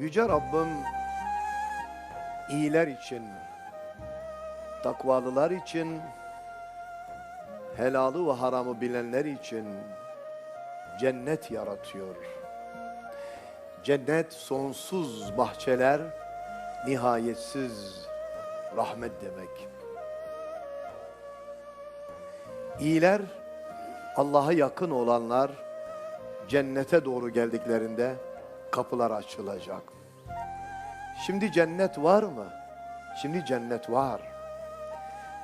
Yüce Rabbim iyiler için, takvalılar için, helalı ve haramı bilenler için cennet yaratıyor. Cennet sonsuz bahçeler, nihayetsiz rahmet demek. İyiler, Allah'a yakın olanlar cennete doğru geldiklerinde kapılar açılacak. Şimdi cennet var mı? Şimdi cennet var.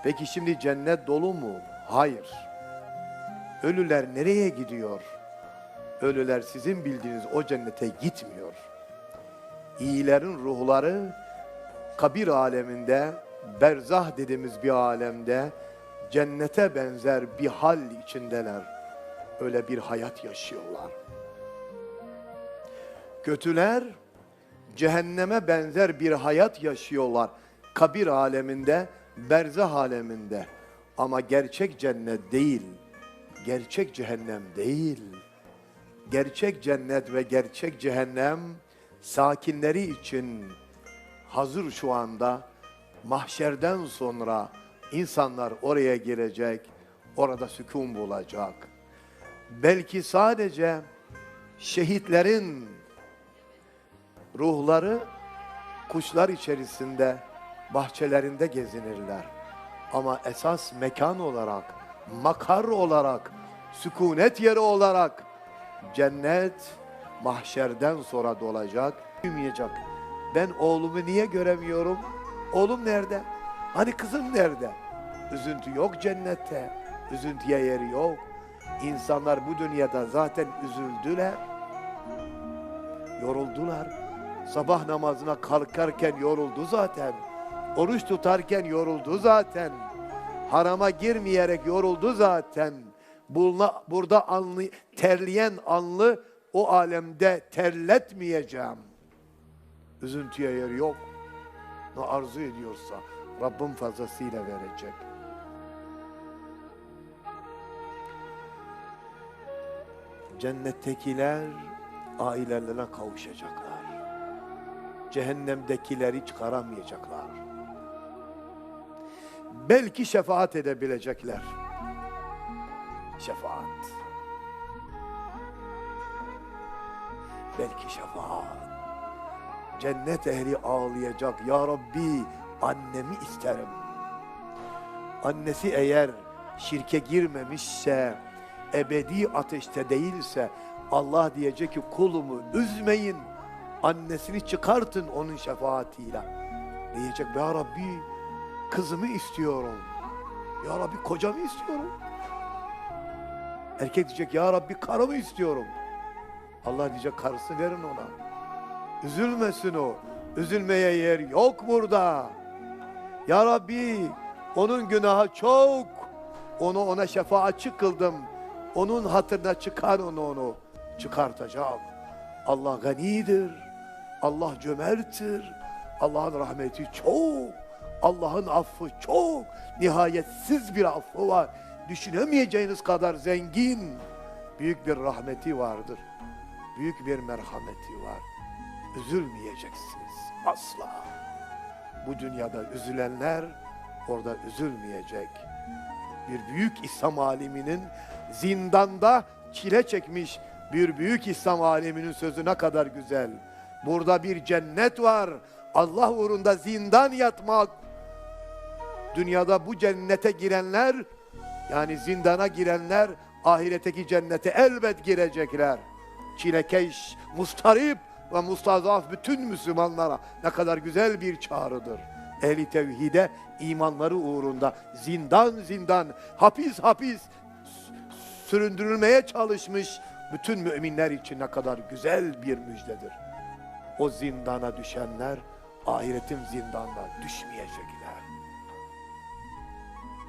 Peki şimdi cennet dolu mu? Hayır. Ölüler nereye gidiyor? Ölüler sizin bildiğiniz o cennete gitmiyor. İyilerin ruhları kabir aleminde, berzah dediğimiz bir alemde cennete benzer bir hal içindeler. Öyle bir hayat yaşıyorlar. Kötüler cehenneme benzer bir hayat yaşıyorlar. Kabir aleminde, berzah aleminde. Ama gerçek cennet değil, gerçek cehennem değil. Gerçek cennet ve gerçek cehennem sakinleri için hazır şu anda mahşerden sonra insanlar oraya girecek, orada sükun bulacak. Belki sadece şehitlerin ruhları kuşlar içerisinde, bahçelerinde gezinirler. Ama esas mekan olarak, makar olarak, sükunet yeri olarak cennet mahşerden sonra dolacak, büyümeyecek. Ben oğlumu niye göremiyorum? Oğlum nerede? Hani kızım nerede? Üzüntü yok cennette. Üzüntüye yeri yok. İnsanlar bu dünyada zaten üzüldüler. Yoruldular. Sabah namazına kalkarken yoruldu zaten. Oruç tutarken yoruldu zaten. Harama girmeyerek yoruldu zaten. Bulna, burada anlı, terleyen anlı o alemde terletmeyeceğim. Üzüntüye yer yok. Ne arzu ediyorsa Rabbim fazlasıyla verecek. Cennettekiler ailelerine kavuşacaklar. Cehennemdekileri çıkaramayacaklar. Belki şefaat edebilecekler. Şefaat. Belki şefaat. Cennet ehli ağlayacak. Ya Rabbi annemi isterim. Annesi eğer şirke girmemişse, ebedi ateşte değilse Allah diyecek ki kulumu üzmeyin. Annesini çıkartın onun şefaatiyle. Diyecek ya Rabbi kızımı istiyorum. Ya Rabbi kocamı istiyorum. Erkek diyecek ya Rabbi karımı istiyorum. Allah diyecek karısı verin ona. Üzülmesin o. Üzülmeye yer yok burada. Ya Rabbi onun günahı çok. Onu ona şefaatçi kıldım. Onun hatırına çıkar onu onu. Çıkartacak. Allah ganidir. Allah cömerttir. Allah'ın rahmeti çok. Allah'ın affı çok. Nihayetsiz bir affı var. Düşünemeyeceğiniz kadar zengin. Büyük bir rahmeti vardır. Büyük bir merhameti var. Üzülmeyeceksiniz asla. Bu dünyada üzülenler orada üzülmeyecek. Bir büyük İslam aliminin zindanda çile çekmiş bir büyük İslam aliminin sözü ne kadar güzel. Burada bir cennet var. Allah uğrunda zindan yatmak. Dünyada bu cennete girenler yani zindana girenler ahiretteki cennete elbet girecekler. Çilekeş, mustarip ve mustazaf bütün Müslümanlara ne kadar güzel bir çağrıdır. Ehli tevhide imanları uğrunda zindan zindan, hapis hapis süründürülmeye çalışmış bütün müminler için ne kadar güzel bir müjdedir. O zindana düşenler ahiretin zindanına düşmeyecekler.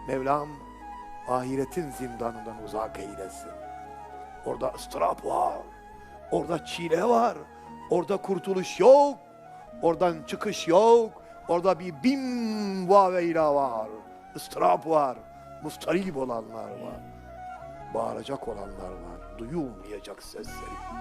Mevlam ahiretin zindanından uzak eylesin. Orada ıstırap var. Orada çile var. Orada kurtuluş yok. Oradan çıkış yok. Orada bir bin vaveyla var. ıstırap var. Mustarip olanlar var. Bağıracak olanlar var. Duyulmayacak sesleri.